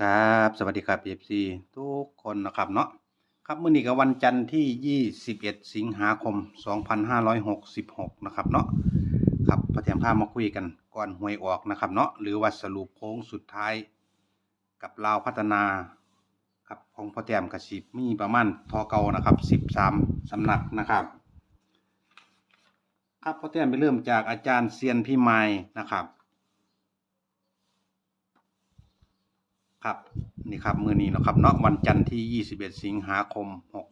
ครับ สวัสดีครับ FC ทุกคนนะครับเนาะครับมื้อนี้ก็วันจันทร์ที่ 21 สิงหาคม 2566 นะครับเนาะครับพระเทียมพามาคุยกันก่อนหวยออกนะครับเนาะหรือว่าสรุปโค้งสุดท้าย กับลาวพัฒนาครับของพ่อแต้มกระสิบมีประมาณทอเก่านะครับ 13สำนักนะครับครับพ่อแต้มไปเริ่มจากอาจารย์เซียนพี่ไม้นะครับ ครับนี่ครับมือนี้เนาะครับเนาะวันจันทร์ที่ 21 สิงหาคม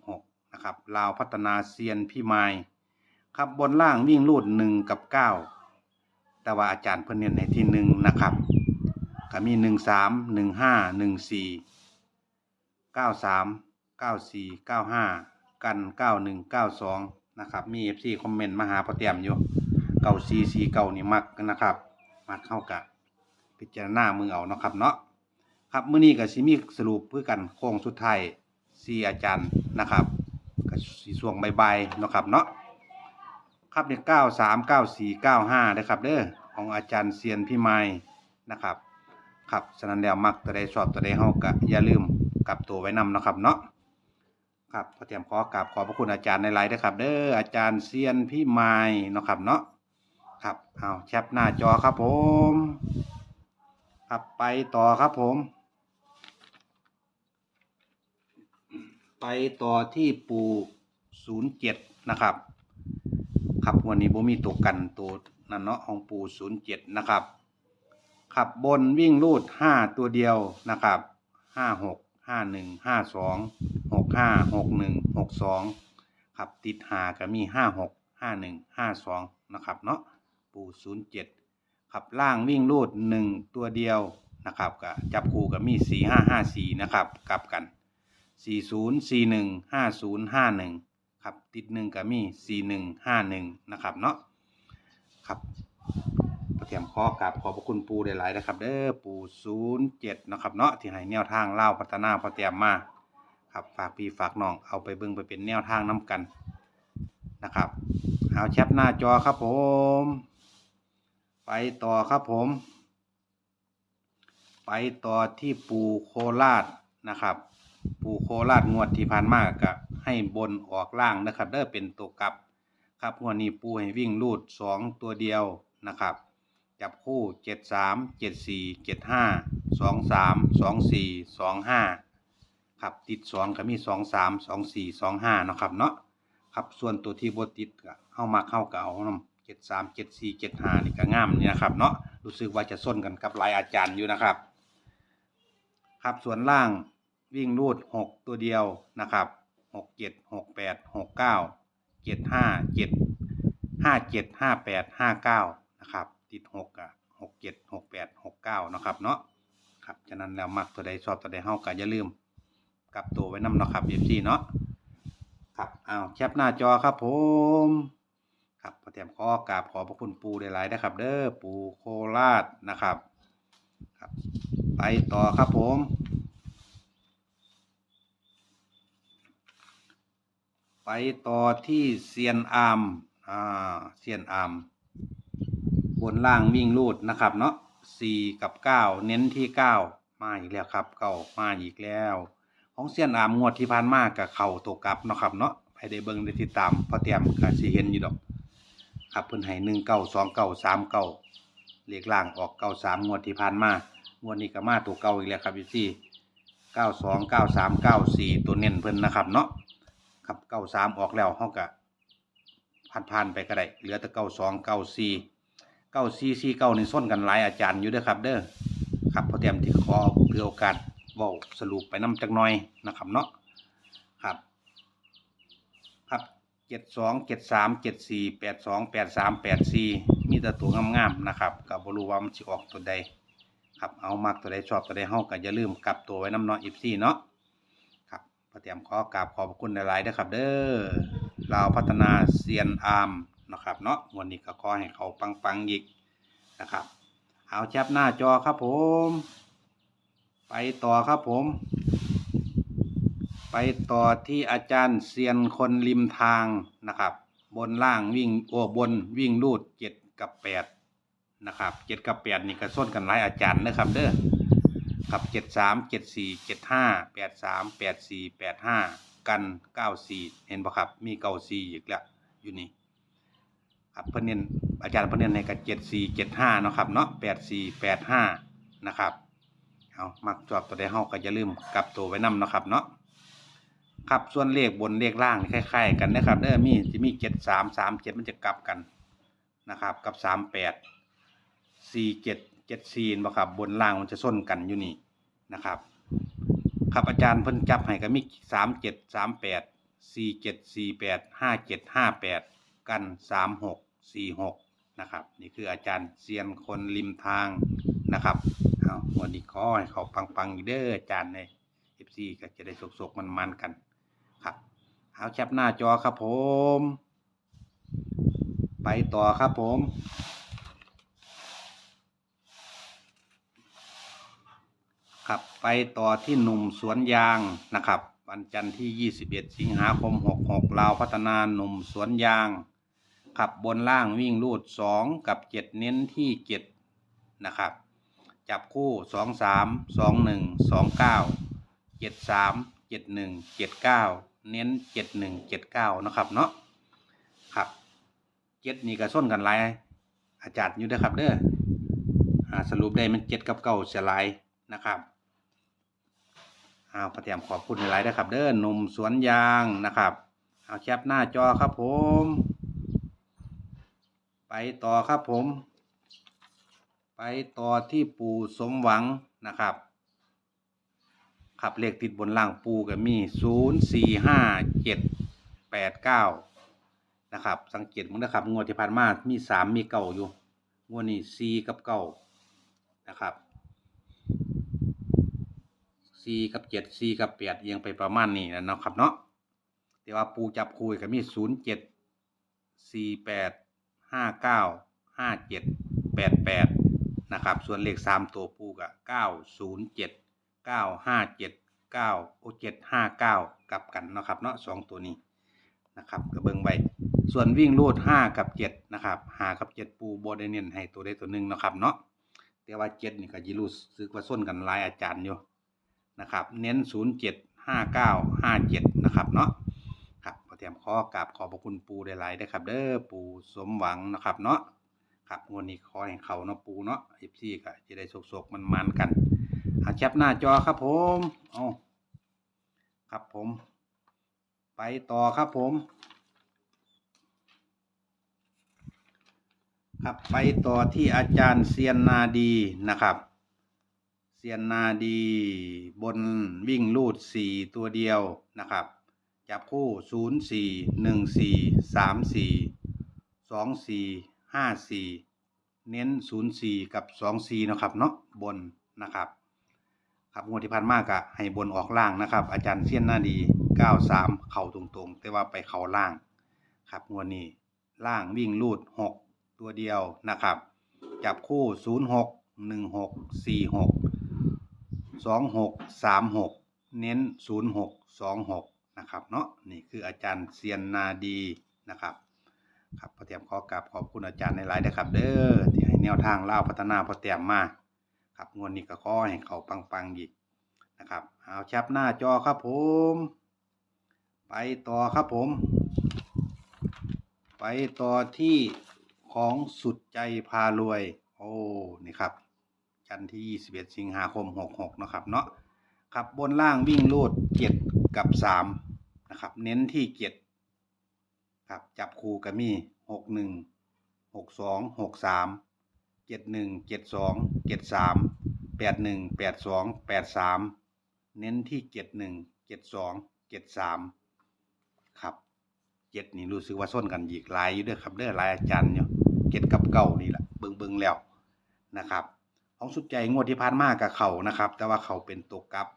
66 นะครับลาวพัฒนาเซียนพี่ไม้ครับบนล่างวิ่งรูด 1 กับ 9 แต่ว่าอาจารย์เพิ่นเน้นให้ที่ 1 นะครับก็มี 1 3 1 5 1 4 9 3 9 4 9 5 กัน 91 92 นะครับ มี FC คอมเมนต์มาหาพอเตรียมอยู่เก่า4 4เก่านี่มักนะครับ มักเข้ากะพิจารณามือเอาเนาะครับเนาะ ครับเมื้อนี้ก็สิมีสรุปเพื่อกันโค้งสุดท้ายสี่อาจารย์นะครับก็สิช่วงใบ่ายๆนะครับเนาะครับเนี่ยเก้าสามเก้าสี่เก้าห้านะครับเด้อของอาจารย์เซียนพี่ไม้นะครับครับฉะนั้นแล้วมักตัวใดชอบตัวใดเฮาก็อย่าลืมกลับตัวไว้นำนะครับเนาะครับพอเตรียมขอกราบขอบพระคุณอาจารย์ในไลน์ด้วยครับ เด้ออาจารย์เซียนพี่ไม้นะครับเนาะครับเอาแคปหน้าจอครับผม ครับไปต่อครับผม ไปต่อที่ปูศูนย์เจ็ดนะครับ ครับวันนี้บ่มีตัวกันตัวนั่นเนาะของปูศูนย์เจ็ดนะครับขับบนวิ่งรูดห้าตัวเดียวนะครับห้าหกห้าหนึ่งห้าสองหกห้าหกหนึ่งหกสองครับติดหาก็มีห้าหกห้าหนึ่งห้าสองนะครับเนาะปูศูนย์เจ็ดขับล่างวิ่งรูดหนึ่งตัวเดียวนะครับก็จับคู่กับมีสี่ห้าห้าสี่นะครับกลับกัน สี่ศูนย์สี่หนึ่งห้าศูนย์ห้าหนึ่งครับติดหนึ่งกับมีสี่หนึ่งห้าหนึ่งนะครับเนาะครับประเทียมขอกราบขอบพระคุณปูได้หลายนะครับ เด้อปูศูนย์เจ็ดนะครับเนาะที่ให้แนวทางเล่าพัฒนาพอเตียมมาครับฝากพี่ฝากน้องเอาไปเบิ่งไปเป็นแนวทางน้กันนะครับเอาแชปหน้าจอครับผม ไปต่อครับผม ไปต่อที่ปูโคราชนะครับ ปูโคราชงวดที่ผ่านมาก็ให้บนออกล่างนะครับเด้อเป็นตัวกลับ ครับงวดนี้ปูให้วิ่งรูดสองตัวเดียวนะครับ จับคู่เจ็ดสามเจ็ดสี่เจ็ดห้าสองสามสองสี่สองห้าครับติดสองก็มีสองสามสองสี่สองห้านะครับเนาะครับส่วนตัวที่บติดก็เข้ามาเข้าเก่าเนาะเจ็ดสามเจ็ดสี่เจ็ดห้านี่ก็ง่ามนี่นะครับเนาะรู้สึกว่าจะส้นกันกับหลายอาจารย์อยู่นะครับ ครับส่วนล่าง วิ่งรูดหกตัวเดียวนะครับหกเจ็ดหกแปดหกเก้าเจ็ดห้าเจ็ดห้าเจ็ดห้าแปดห้าเก้านะครับ ติดหกอะหกเจ็ดหกแปดหกเก้านะครับเนาะครับฉะนั้นแล้วมักตัวใดชอบตัวใดเฮาก็อย่าลืมกลับตัวไว้นำเนาะครับเอฟซีเนาะครับอ้าวแคปหน้าจอครับผมครับพอเตรียมขอกราบขอบพระคุณปูได้หลายนะครับ เด้อปูโคราชนะครับ ครับ ไปต่อครับผม ไปต่อที่เซียนอาร์มอ่าเซียนอาร์มบนล่างวิ่งรูดนะครับเนาะสี่กับเก้าเน้นที่เก้ามาอีกแล้วครับเก้ามาอีกแล้ว ของเซียนอาร์มงวดที่ผ่านมากับเข่าตัวกลับเนาะครับเนาะไปได้เบิ่งได้ติดตามพอเตรียมก็สิเห็นอยู่ดอก ครับเพิ่นให้หนึ่งเก้าสองเก้าสามเก้าเลขล่างออกเก้าสามงวดที่ผ่านมางวดนี้ก็มาตัวเก้าอีกแล้วครับพี่ซี่เก้าสองเก้าสามเก้าสี่ตัวเน้นเพิ่นนะครับเนาะ ครับเก้าสามออกแล้วเฮากะผ่านผ่านไปก็ได้เหลือแต่เก้าสองเก้าสี่เก้าสี่สี่เก้านี่ส้นกันหลายอาจารย์อยู่ด้อครับ เด้อครับพอเตรียมที่ขอเพื่อโอกาสเว้าสรุปไปน้ำจักน่อยนะครับเนาะครับ ครับเจ็ดสองเจ็ดสามเจ็ดสี่แปดสองแปดสามแปดสี่มีแต่ตัวงามๆนะครับกับบรู้ว่ามันสิออกตัวใดครับเอามากตัวใดชอบตัวใดเฮาก็อย่าลืมกลับตัวไว้น้ำเนาะอีซี่เนาะ ครับพอเตรียมขอกราบขอบคุณหลายๆนะครับ เด้อลาพัฒนาเซียนอาร์มนะครับเนาะวันนี้ก็ขอให้เขาปังๆอีกนะครับ เอาแชปหน้าจอครับผม ไปต่อครับผม ไปต่อที่อาจารย์เซียนคนริมทางนะครับ บนล่างวิ่งโอ้บนวิ่งรูดเจ็ดกับแปดนะครับเจ็ดกับแปดนี่ก็ส้นกันหลายอาจารย์นะครับเด้อ ครับเจ็ดสามเจ็ดสี่เจ็ดห้าแปดสามแปดสี่แปดห้ากันเก้าสี่เห็นปะครับ มีเก้าสี่อีกแล้วอยู่นี่ครับเพิ่นเน้นอาจารย์เพิ่นเน้นให้กับเจ็ดสี่เจ็ดห้าเนาะครับเนาะแปดสี่แปดห้านะครับเอามักจอบตัวใดเฮาก็อย่าลืมกลับตัวไว้นำเนาะครับเนาะครับส่วนเลขบนเลขล่างคล้ายๆ กันนะครับเด้อมีจะมีเจ็ดสามสามเจ็ดมันจะกลับกันนะครับ กับสามแปดสี่เจ็ด เจ็ดสี่บ่ครับ บนล่างมันจะส้นกันอยู่นี่นะครับครับอาจารย์เพิ่นจับให้ก็มีสามเจ็ดสามแปดสี่เจ็ดสี่แปดห้าเจ็ดห้าแปดกันสามหกสี่หกนะครับ นี่คืออาจารย์เซียนคนริมทางนะครับเอาวันนี้ขอให้เขาปังๆอีเด้ออาจารย์ในเอฟซีก็จะได้สกๆมันๆกันครับเอาแคปหน้าจอครับผม ไปต่อครับผม ครับ ไปต่อที่หนุ่มสวนยางนะครับ วันจันทร์ที่ 21 สิงหาคม 66ลาวพัฒนาหนุ่มสวนยาง ขับบนล่างวิ่งรูด 2 กับ 7 เน้นที่ 7 นะครับ จับคู่ 2 3 2 1 2 9 7 3 7 1 7 9 เน้น 7 1 7 9 นะครับเนาะครับเจ็ดนี่ก็ส้นกันหลายอาจารย์อยู่ด้ครับเด้อสรุปได้มันเจ็ดกับเก้าเสียหลายนะครับ เอาประเตรียมขอบคุณหลายๆนะครับ เด้อหนุ่มสวนยางนะครับเอาแคปหน้าจอครับผม ไปต่อครับผม ไปต่อที่ปู่สมหวังนะครับขับเลขติดบนล่างปูก็มีศูนย์สี่ห้าเจ็ดแปดเก้านะครับ สังเกตมั้งนะครับ งวดที่ผ่านมา มีสามมีเก่าอยู่ งวดนี้สี่กับเก้านะครับ สี่กับเจ็ดสี่กับแปดเอียงไปประมาณนี้นะเนาะครับเนาะแต่ว่าปูจับคุยก็มีศูนย์เจ็ดสี่แปดห้าเก้าห้าเจ็ดแปดแปดนะครับ ส่วนเลขสามตัวปูก็เก้าศูนย์เจ็ดเก้าห้าเจ็ดเก้าโอเจ็ดห้าเก้ากลับกันเนาะครับเนาะสองตัวนี้นะครับก็เบิ่งไว้ส่วนวิ่งรูดห้ากับเจ็ดนะครับหากับเจ็ดปูโบไดเน้นให้ตัวใดตัวหนึ่งเนาะครับเนาะแต่ว่าเจ็ดนี่ก็ยิรู้สึกว่าส้นกันหลายอาจารย์อยู่ นะครับ เน้น 0 7 5 9 5 7 นะครับเนาะครับขอเตรียมข้อกราบขอบพระคุณปูได้หลายๆนะครับ เด้อปูสมหวังนะครับเนาะครับงวดนี้ขอให้เขาเนาะปูเนาะเอฟซีก็จะได้สกๆมันๆกันอาแคปหน้าจอครับผมเอาครับผม ไปต่อครับผมครับไปต่อที่อาจารย์เซียนนาดีนะครับ เซียนนาดี บนวิ่งลูดสี่ตัวเดียวนะครับ จับคู่ศูนย์สี่หนึ่งสี่สามสี่สองสี่ห้าสี่เน้นศูนย์สี่กับสองสี่นะครับเนาะบนนะครับ ครับงวดที่ผ่านมากอะให้บนออกล่างนะครับ อาจารย์เซียนนาดีเก้าสามเข่าตรงๆ แต่ว่าไปเข่าล่าง ครับงวดนี้ล่างวิ่งลูดหกตัวเดียวนะครับ จับคู่ศูนย์หกหนึ่งหก สองหกสามหกเน้นศูนย์หกสองหกนะครับเนาะนี่คืออาจารย์เซียนนาดีนะครับครับพอเตรียมขอกราบขอบคุณอาจารย์ในหลายนะครับ เด้อที่ให้แนวทางเล่าพัฒนาพอเตรียมมาครับงวดนี้ก็ขอให้เขาปังๆอีกนะครับเอาแชปหน้าจอครับผม ไปต่อครับผม ไปต่อที่ของสุดใจพารวย โอ้นี่ครับ จันทร์ที่ 21 สิงหาคม 66 นะครับเนาะครับบนล่างวิ่งลูด7กับ3นะครับเน้นที่7ครับจับคู่กับมี61 62 63 71 72 73 81 82 83เน้นที่71 72 73ครับเจ็ดนี่รู้สึกว่าส้นกันอีกลายอยู่ด้วยครับเด้อลายอาจารย์อยู่เจ็ดกับเก้านี่แหละเบิงเบิงแล้วนะครับ ของสุดใจงวดที่ผ่านมากับเขานะครับ แต่ว่าเขาเป็นตัวกลับ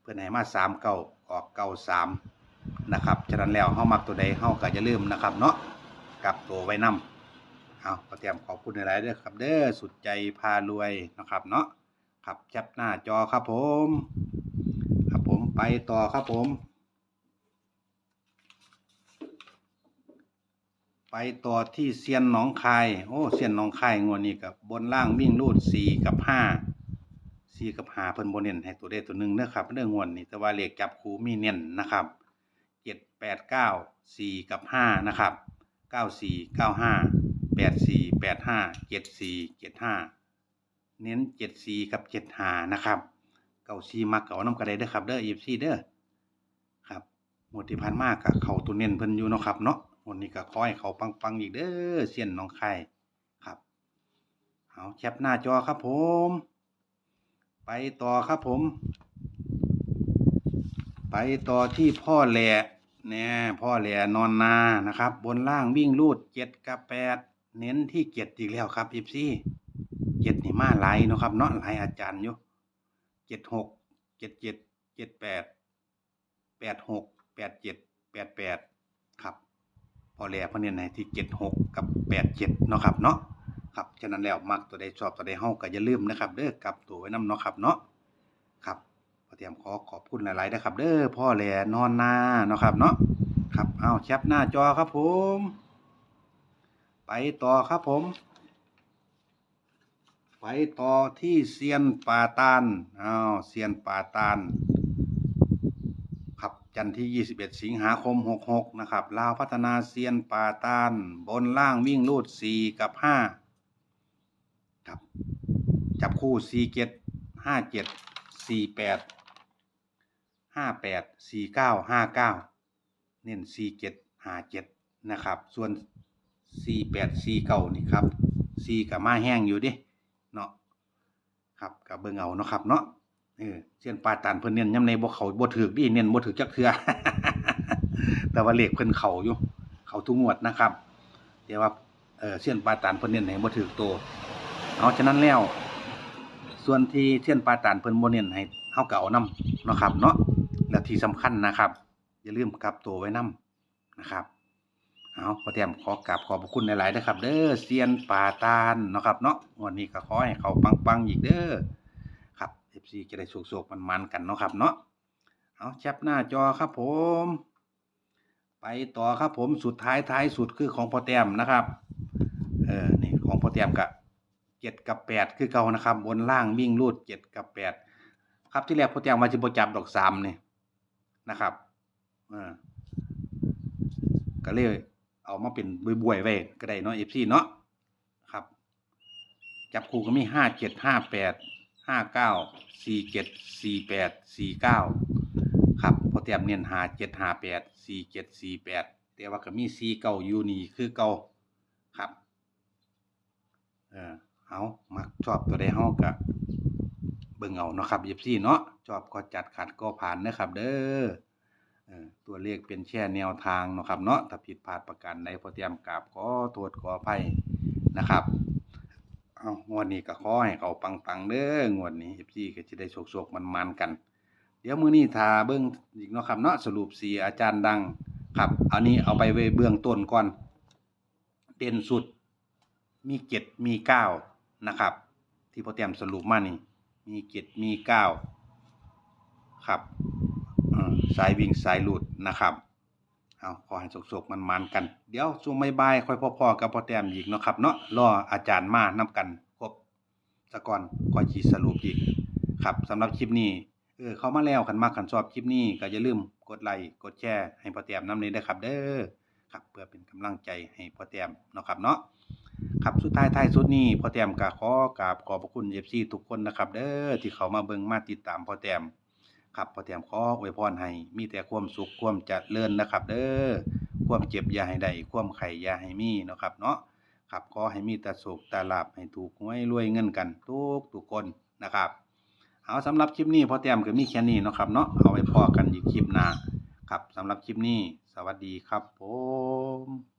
เพื่อนให้มาสามเก้าออกเก้าสามนะครับฉะนั้นแล้วเฮามักตัวใดเฮาก็อย่าลืมนะครับ เนาะกลับตัวไว้นํเอาก็เตรียมขอบคุณหลายๆด้อครับ เด้อสุดใจพารวยนะครับ เนาะครับแคปหน้าจอครับผม ครับผมไปต่อครับผม ไปต่อที่เซียนหนองคาย โอ้เซียนหนองคายงวดนี้กับบนล่างวิ่งรูดสี่กับห้าสี่กับห้าเพิ่นบ่เน้นให้ตัวใดตัวหนึ่งเด้อครับเรื่องงวดนี้แต่ว่าเลขจับคู่มีเน้นนะครับเจ็ดแปดเก้าสี่กับห้านะครับเก้าสี่เก้าห้าแปดสี่แปดห้าเจ็ดสี่เจ็ดห้าเน้นเจ็ดสี่กับเจ็ดห้านะครับเก้าสี่มักเก่าน้ำกระไดเด้อครับเด้อเอฟซีเด้อครับหมดที่ผ่านมากกับเขาตัวเน้นเพิ่นอยู่เนาะครับเนาะ วันนี้ก็คอยเขาปังๆอีกเด้อเสียนน้องไข่ครับ เอาแคปหน้าจอครับผม ไปต่อครับผม ไปต่อที่พ่อแหล่เนี่ยพ่อแหล่นอนนานะครับ บนล่างวิ่งรูดเจ็ดกับแปดเน้นที่เจ็ดอีกแล้วครับอีซี่เจ็ดนี่มาหลายเนาะครับเนาะหลายอาจารย์อยู่เจ็ดหกเจ็ดเจ็ดเจ็ดแปดแปดหกแปดเจ็ดแปดแปด พอแหล่เพอเน้นให้ที่เจ็ดหกกับแปดเจ็ดเนาะครับเนาะครับฉะนั้นแล้วมักตัวใดชอบตัวใดเฮาก็อย่าลืมนะครับเด้อกลับตัวไว้นํเนาะครับเนาะครับพอเตรียมขอขอบคุณหลายๆนะครับ เด้อพ่อแหล่นอนนาเนาะครับเนาะครับเอาแคปหน้าจอครับผม ไปต่อครับผม ไปต่อที่เซียนป่าตานอ้าวเซียนป่าตาน จันทร์ที่ 21 สิงหาคม 66 นะครับ ลาวพัฒนาเซียนป่าตาน บนล่างวิ่งรูด 4 กับ 5 ครับ จับคู่ 4 7 5 7 4 8 5 8 4 9 5 9 เน้น 4 7 5 7 นะครับ ส่วน 4 8 4 9 นี่ครับ 4 กับมาแห้งอยู่ดิ เนาะครับกับเบิ่งเอาเนาะครับเนาะ เออเส้นปลาตานเพิ่นเน้นย้ำในบ่เขาบ่ถือดิเน้นบ่ถือจักเทื่อแต่ว่าเลขเพิ่นเขาอยู่ เขาทุกงวดนะครับแต่ว่าเออเส้นปลาตานเพิ่นเน้นให้บ่ถือโตวเอาฉะนั้นแล้ว ส่วนที่เส้นปลาตานเพิ่นบ่เน้นให้เฮาก็เอานํเนาะครับ เนาะและที่สำคัญนะครับ อย่าลืมกลับตัวไว้นํนะครับเอาพอแต้มขอกราบขอบคุณหลายๆนะครับ เด้อเซียนป่าตานเนาะครับเนาะวันนี้ก็ขอให้เขาปังๆอีกเด้อ ครับ FC จะได้โศกๆมันๆกันเนาะครับเนาะเอาแคปหน้าจอครับผม ไปต่อครับผมสุดท้ายท้ายสุดคือของพอแต้มนะครับเออนี่ของพอแต้มกับเจ็ดกับแปดคือเก่านะครับ บนล่างวิ่งรูดเจ็ดกับแปดครับที่แรกพอแต้มว่าจะบจับดอกสามนี่นะครับเออก็เลยเอามาเป็นบวยๆไว้ก็ได้เนาะ FC เนาะครับ จับคู่ก็มีห้าเจ็ดห้าแปด ห้าเก้าสี่เจ็ดสี่แปดสี่เก้าครับพอเตรียมเนียนหาเจ็ดหาแปดสี่เจ็ดสี่แปดแต่ว่าก็มีสี่เก้าอยู่นี่คือเก้าครับเออเอามักชอบตัวใดเฮาก็เบิ่งเอาเนาะครับยิบซี่เนาะชอบก็จัดขัดก็ผ่านนะครับ เด้อตัวเลขเป็นแค่แนวทางเนาะครับเนาะถ้าผิดพลาดประการใดพอเตรียมกราบขอโทษขออภัยนะครับ เอางวดนี้ก็ขอให้เขาปังๆเด้องวดนี้ FC ก็จะได้โชคๆมันๆกัน เดี๋ยวมื้อนี้ทาเบิ่งอีกเนาะครับเนาะสรุปสีอาจารย์ดังครับอันนี้เอาไปไว้เบื้องต้นก่อน เด่นสุดมีเจ็ดมีเก้านะครับ ที่พ่อเตรียมสรุปมานี่ มีเจ็ดมีเก้าครับสายวิ่งสายหลุดนะครับ เอาขอให้สุกๆมันๆกัน เดี๋ยวช่วงบ่ายค่อยพ่อๆกับพ่อแต้มอีกเนาะครับเนาะรออาจารย์มานํกันครบสะก่อนค่อยสิสรุปอีกครับสำหรับคลิปนี้เออเข้ามาแล้วคันมากคันชอบคลิปนี้ก็อย่าลืมกดไลค์กดแชร์ให้พ่อแต้มนำนี้ด้ครับเด้อครับเพื่อเป็นกำลังใจให้พ่อแต้มเนาะครับเนาะครับสุดท้ายท้ายสุดนี้พ่อแต้มก็ขอกราบขอบพระคุณ FC ทุกคนนะครับ เด้อที่เขามาเบิ่งมาติดตามพ่อแต้ม ครับพอเตรียมขออวยพรให้มีแต่ความสุขความเจริญนนะครับ เด้อความเจ็บยาให้ได้ความไข่ยาให้มีเนาะครับ เนาะครับขอให้มีแต่สุขแต่ลาบให้ถูกหวยรวยเงินกันทุกทุกคนนะครับเอาสำหรับคลิปนี้พอเตรียมก็มีแค่นี้เนาะครับเนาะเอาไว้พอกันอีกคลิปหน้าครับสำหรับคลิปนี้ สวัสดีครับผม